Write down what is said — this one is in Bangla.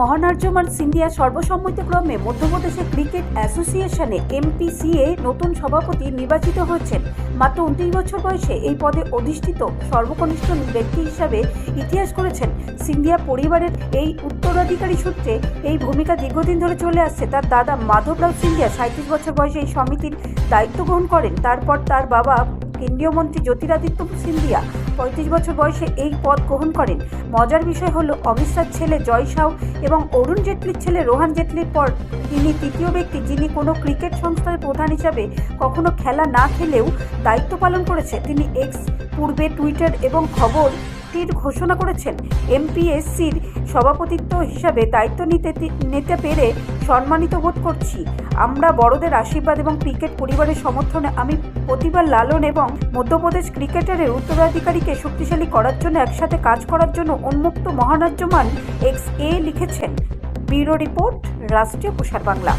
মহানার্যমান সিন্ধিয়া সর্বসম্মতিক্রমে মধ্যপ্রদেশের ক্রিকেট অ্যাসোসিয়েশনে এমপিসিএ নতুন সভাপতি নির্বাচিত হয়েছেন। মাত্র উনত্রিশ বছর বয়সে এই পদে অধিষ্ঠিত সর্বকনিষ্ঠ ব্যক্তি হিসাবে ইতিহাস করেছেন। সিন্ধিয়া পরিবারের এই উত্তরাধিকারী সূত্রে এই ভূমিকা দীর্ঘদিন ধরে চলে আসছে। তার দাদা মাধবরাও সিন্ধিয়া সাঁত্রিশ বছর বয়সে এই সমিতির দায়িত্ব গ্রহণ করেন। তারপর তার বাবা কেন্দ্রীয় মন্ত্রী জ্যোতিরাদিত্য সিন্ধিয়া পঁয়ত্রিশ বছর বয়সে এই পদ গ্রহণ করেন। মজার বিষয় হলো অমিত ছেলে জয় সাউ এবং অরুণ জেটলির ছেলে রোহান জেটলির পর তিনি তৃতীয় ব্যক্তি যিনি কোনো ক্রিকেট সংস্থার প্রধান হিসাবে কখনো খেলা না খেলেও দায়িত্ব পালন করেছে। তিনি এক্স পূর্বে টুইটার এবং খবরটির ঘোষণা করেছেন। এমপিএসসির সভাপতিত্ব হিসাবে দায়িত্ব নিতে নিতে পেরে সম্মানিত বোধ করছি। আমরা বড়দের আশীর্বাদ এবং ক্রিকেট পরিবারের সমর্থনে আমি প্রতিবার লালন এবং মধ্যপ্রদেশ ক্রিকেটারের উত্তরাধিকারীকে শক্তিশালী করার জন্য একসাথে কাজ করার জন্য উন্মুক্ত মহানার্যমান এক্স এ লিখেছেন। ব্যুরো রিপোর্ট, রাষ্ট্রীয় প্রসার বাংলা।